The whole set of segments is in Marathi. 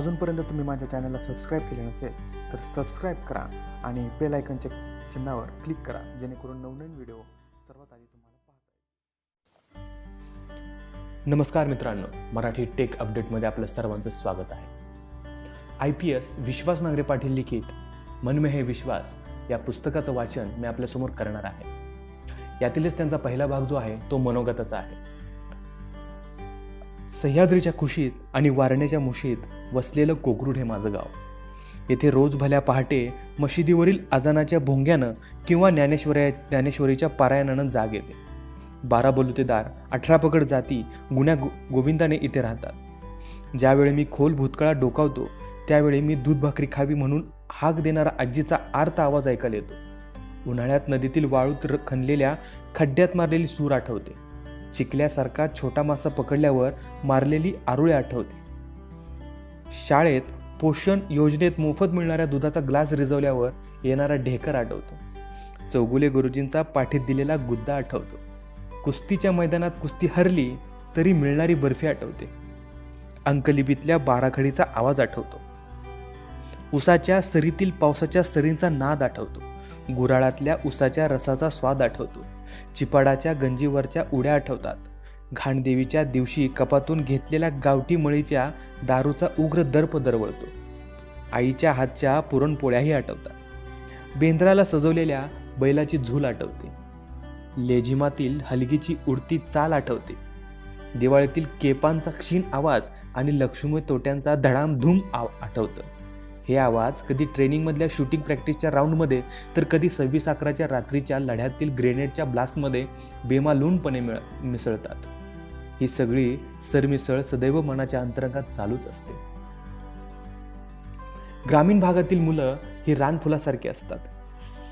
अजूनपर्यंत तुम्ही माझ्या चॅनलला सबस्क्राईब केले नसेल तर सबस्क्राईब करा आणि बेलायकनच्या चिन्हावर क्लिक करा जेणेकरून नवनवीन व्हिडिओ सर्वात आधी तुम्हाला पाहता येईल नमस्कार मित्रांनो मराठी टेक अपडेटमध्ये आपलं सर्वांचं स्वागत आहे. I P S Vishwas Nangare Patil लिखित मन हे विश्वास या पुस्तकाचं वाचन मी आपल्यासमोर करणार आहे. यातीलच त्यांचा पहिला भाग जो आहे तो मनोगताचा आहे. सह्याद्रीच्या खुशीत आणि वारण्याच्या मुशीत वसलेलं कोकरूड हे माझं गाव. येथे रोज भल्या पहाटे मशिदीवरील अजानाच्या भोंग्यानं किंवा ज्ञानेश्वऱ्या ज्ञानेश्वरीच्या पारायणानं जाग येते. बारा बलुतेदार अठरा पकड जाती गुण्या गो गोविंदाने इथे राहतात. ज्यावेळी मी खोल भूतकाळात डोकावतो त्यावेळी मी दूध भाकरी खावी म्हणून हाक देणारा आजीचा आर्त आवाज ऐकायला येतो. उन्हाळ्यात नदीतील वाळूत खणलेल्या खड्ड्यात मारलेली सूर आठवते. चिखल्यासारखा छोटा मासा पकडल्यावर मारलेली आरुळे आठवते. शाळेत पोषण योजनेत मोफत मिळणाऱ्या दुधाचा ग्लास रिजवल्यावर येणारा ढेकर आठवतो. चौगुले गुरुजींचा पाठीत दिलेला गुद्दा आठवतो. कुस्तीच्या मैदानात कुस्ती हरली तरी मिळणारी बर्फी आठवते. अंकलिपीतल्या बाराखडीचा आवाज आठवतो. उसाच्या सरीतील पावसाच्या सरींचा नाद आठवतो. गुराळातल्या उसाच्या रसाचा स्वाद आठवतो. चिपाडाच्या गंजीवरच्या उड्या आठवतात. घाणदेवीच्या दिवशी कपातून घेतलेल्या गावठी मळीच्या दारूचा उग्र दर्प दरवळतो. आईच्या हातच्या पुरणपोळ्याही आठवतात बेंद्राला सजवलेल्या बैलाची झूल आठवते लेझिमातील हलगीची उडती चाल आठवते. दिवाळीतील केपांचा क्षीण आवाज आणि लक्ष्मी तोट्यांचा धडामधूम आव आठवतं. हे आवाज कधी ट्रेनिंगमधल्या शूटिंग प्रॅक्टिसच्या राऊंडमध्ये तर कधी सव्वीस अकराच्या रात्रीच्या लढ्यातील ग्रेनेडच्या ब्लास्टमध्ये बेमालूनपणे मिळ मिसळतात. ही सगळी सरमिसळ सदैव मनाच्या अंतरंगात चालूच असते. ग्रामीण भागातील मुलं ही रानफुलासारखी असतात.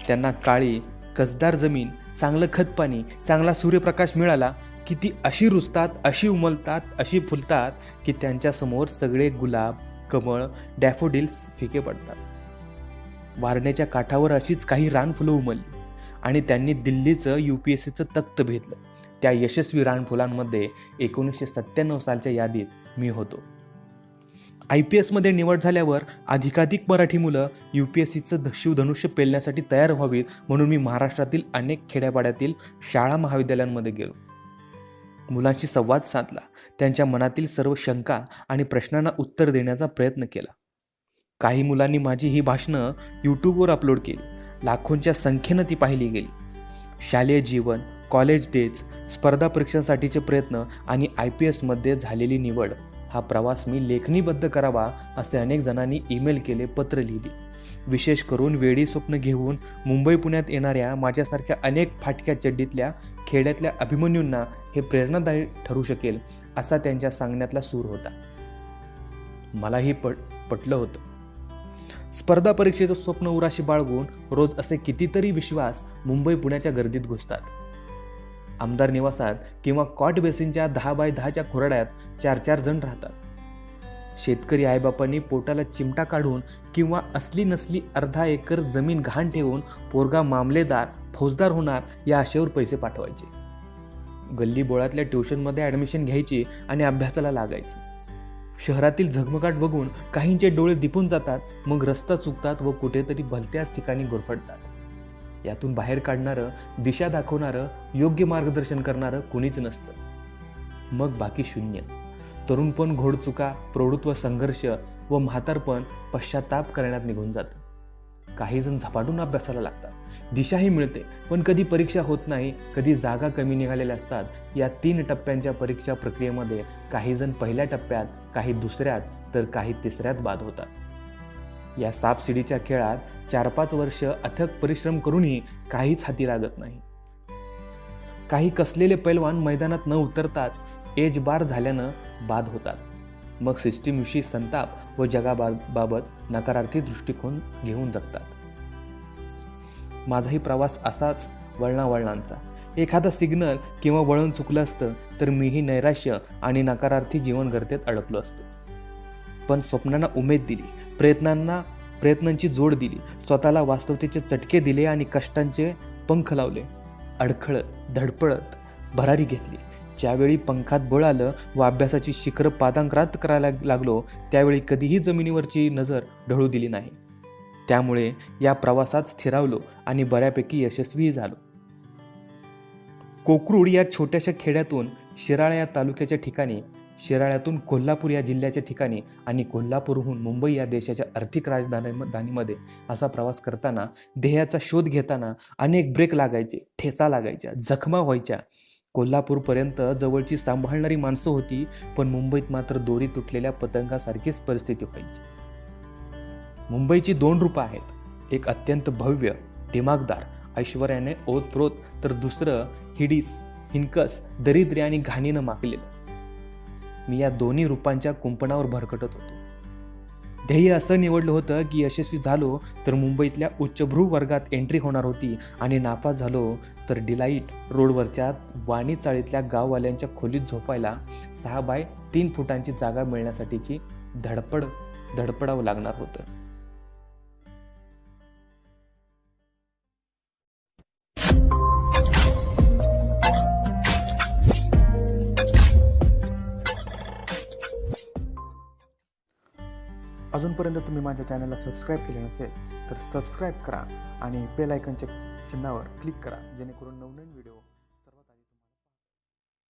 त्यांना काळी कसदार जमीन चांगलं खतपाणी चांगला सूर्यप्रकाश मिळाला की ती अशी रुजतात अशी उमलतात अशी फुलतात की त्यांच्यासमोर सगळे गुलाब कमळ डॅफोडिल्स फिके पडतात. वारण्याच्या काठावर अशीच काही रानफुलं उमलली आणि त्यांनी दिल्लीचं यू पी एस सीचं तख्त भेटलं. त्या यशस्वी रानफुलांमध्ये एकोणीसशे सत्त्याण्णव सालच्या यादीत मी होतो. आय पी एसमध्ये निवड झाल्यावर अधिकाधिक मराठी मुलं यू पी एस सीचं शिवधनुष्य पेलण्यासाठी तयार व्हावीत म्हणून मी महाराष्ट्रातील अनेक खेड्यापाड्यातील शाळा महाविद्यालयांमध्ये गेलो. मुलांशी संवाद साधला. त्यांच्या मनातील सर्व शंका आणि प्रश्नांना उत्तर देण्याचा प्रयत्न केला. काही मुलांनी माझी ही भाषणं यूट्यूबवर अपलोड केली. लाखोंच्या संख्येनं ती पाहिली गेली. शालेय जीवन कॉलेज डेज स्पर्धा परीक्षांसाठीचे प्रयत्न आणि आय पी एसमध्ये झालेली निवड. हा प्रवास मी लेखनीबद्ध करावा असे अनेक जणांनी ईमेल केले पत्र लिहिली. विशेष करून वेळी स्वप्न घेऊन मुंबई पुण्यात येणाऱ्या माझ्यासारख्या अनेक फाटक्या चड्डीतल्या खेड्यातल्या अभिमन्यूंना हे प्रेरणादायी ठरू शकेल असा त्यांच्या सांगण्यातला सूर होता. मलाही पट पटलं होतं. स्पर्धा परीक्षेचं स्वप्न उराशी बाळगून रोज असे कितीतरी विश्वास मुंबई पुण्याच्या गर्दीत घुसतात. आमदार निवासात किंवा कॉट बेसिनच्या दहा बाय दहाच्या खुराड्यात चार चार जण राहतात. शेतकरी आईबापांनी पोटाला चिमटा काढून किंवा असली नसली अर्धा एकर जमीन घाण ठेवून पोरगा मामलेदार फौजदार होणार या आशेवर पैसे पाठवायचे. गल्ली बोळातल्या ट्युशनमध्ये ॲडमिशन घ्यायची आणि अभ्यासाला लागायचं. शहरातील झगमगाट बघून काहींचे डोळे दिपून जातात मग रस्ता चुकतात व कुठेतरी भलत्याच ठिकाणी गुरफडतात यातून बाहेर काढणारं दिशा दाखवणारं योग्य मार्गदर्शन करणारं कुणीच नसतं. मग बाकी शून्य. तरुणपण घोडचुका प्रौढत्व संघर्ष व म्हातारपण पश्चाताप करण्यात निघून जातं. काही जण झपाटून अभ्यासाला लागतात. दिशाही मिळते पण कधी परीक्षा होत नाही कधी जागा कमी निघालेल्या असतात. या तीन टप्प्यांच्या परीक्षा प्रक्रियेमध्ये काही जण पहिल्या टप्प्यात काही दुसऱ्यात तर काही तिसऱ्यात बाद होतात. या सापशिडीच्या खेळात चार पाच वर्ष अथक परिश्रम करूनही काहीच हाती लागत नाही. काही कसलेले पैलवान मैदानात न उतरताच एज बार झाल्यानं बाद होतात. मग सिस्टीमविषयी संताप व जगाबाबत नकारार्थी दृष्टिकोन घेऊन जगतात. माझाही प्रवास असाच वळणावळणांचा. एखादा सिग्नल किंवा वळण चुकलं असतं तर मीही नैराश्य आणि नकारार्थी जीवन गर्तेत अडकलो असतो. पण स्वप्नांना उमेद दिली प्रयत्नांना प्रयत्नांची जोड दिली स्वतःला वास्तवतेचे चटके दिले आणि कष्टांचे पंख लावले. अडखळत धडपडत भरारी घेतली. ज्यावेळी पंखात बळ आलं व अभ्यासाची शिखरं पादांक्रांत करायला लागलो त्यावेळी कधीही जमिनीवरची नजर ढळू दिली नाही. त्यामुळे या प्रवासात स्थिरावलो आणि बऱ्यापैकी यशस्वीही झालो. कोकरूड या छोट्याशा खेड्यातून शिराळा या तालुक्याच्या ठिकाणी शिराळ्यातून कोल्हापूर या जिल्ह्याच्या ठिकाणी आणि कोल्हापूरहून मुंबई या देशाच्या आर्थिक राजधानीमध्ये असा प्रवास करताना ध्येयाचा शोध घेताना अनेक ब्रेक लागायचे ठेचा लागायच्या जखमा व्हायच्या. कोल्हापूरपर्यंत जवळची सांभाळणारी माणसं होती पण मुंबईत मात्र दोरी तुटलेल्या पतंगासारखीच परिस्थिती व्हायची. मुंबईची दोन रूपं आहेत. एक अत्यंत भव्य दिमागदार ऐश्वर्याने ओतप्रोत तर दुसरं हिडीस हिनकस दरिद्र्य आणि घाणीनं माकलेलं मी या दोन्ही रूपांच्या कुंपणावर भरकटत होतो. ध्येय असं निवडलं होतं की यशस्वी झालो तर मुंबईतल्या उच्चभ्रू वर्गात एंट्री होणार होती आणि नापास झालो तर डिलाईट रोडवरच्या वाणी चाळीतल्या गाववाल्यांच्या खोलीत झोपायला सहा बाय तीन फुटांची जागा मिळण्यासाठीची धडपड धडपडावं लागणार होतं. अजूनपर्यंत तुम्ही माझ्या चॅनलला सबस्क्राईब केले नसेल तर सबस्क्राईब करा आणि बेल आयकनच्या चिन्हावर क्लिक करा जेणेकरून नवनवीन व्हिडिओ